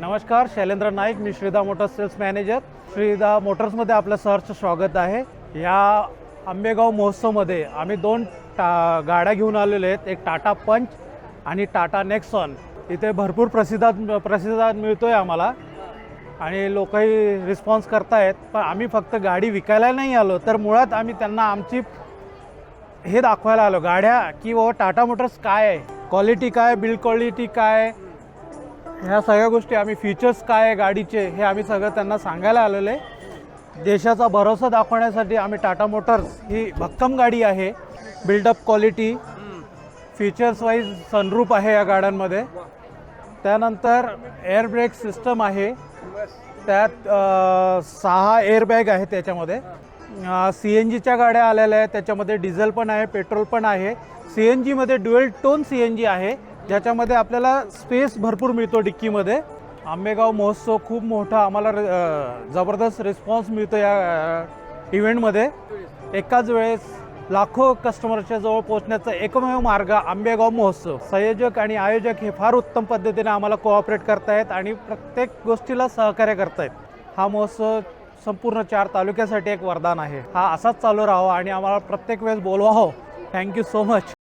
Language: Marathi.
नमस्कार शैलेंद्र नाईक मी Shrida motors sales manager. Shrida मोटर्समध्ये आपलं सहर्ष स्वागत आहे. या आंबेगाव महोत्सवमध्ये आम्ही दोन टा गाड्या घेऊन आलेले आहेत. एक टाटा पंच आणि टाटा नेक्सॉन. इथे भरपूर प्रसिद्धात प्रसिद्धात मिळतो आहे आम्हाला. आणि लोकही रिस्पॉन्स करतायत. पण आम्ही फक्त गाडी विकायला नाही आलो तर मुळात आम्ही त्यांना आमची हे दाखवायला आलो. गाड्या की व टाटा मोटर्स काय आहे? क्वालिटी काय? बिल्ड क्वालिटी काय? ह्या सगळ्या गोष्टी आम्ही फीचर्स काय आहे गाडीचे हे आम्ही सगळं त्यांना सांगायला आलेलो आहे. देशाचा भरोसा दाखवण्यासाठी आम्ही टाटा मोटर्स ही भक्कम गाडी आहे. Build up quality features wise sunroof आहे या गाड्यांमध्ये. त्यानंतर एअर ब्रेक सिस्टम आहे. त्यात सहा एअरबॅग आहे त्याच्यामध्ये. सी एन जीच्या गाड्या आलेल्या आहेत. त्याच्यामध्ये डिझेल पण आहे पेट्रोल पण आहे. सी एन जीमध्ये dual tone C N G आहे. ज्याच्यामध्ये आपल्याला स्पेस भरपूर मिळतो डिक्कीमध्ये. आंबेगाव महोत्सव खूप मोठा आम्हाला जबरदस्त रिस्पॉन्स मिळतो या इव्हेंटमध्ये एकाच वेळेस लाखो कस्टमरच्या जवळ पोहोचण्याचा एकमेव मार्ग आंबेगाव महोत्सव. संयोजक आणि आयोजक हे फार उत्तम पद्धतीने आम्हाला कोऑपरेट करतायत आणि प्रत्येक गोष्टीला सहकार्य करतायत. हा महोत्सव संपूर्ण चार तालुक्यासाठी एक वरदान आहे. हा असाच चालू राहावा आणि आम्हाला प्रत्येक वेळेस बोलवा हो थँक्यू सो मच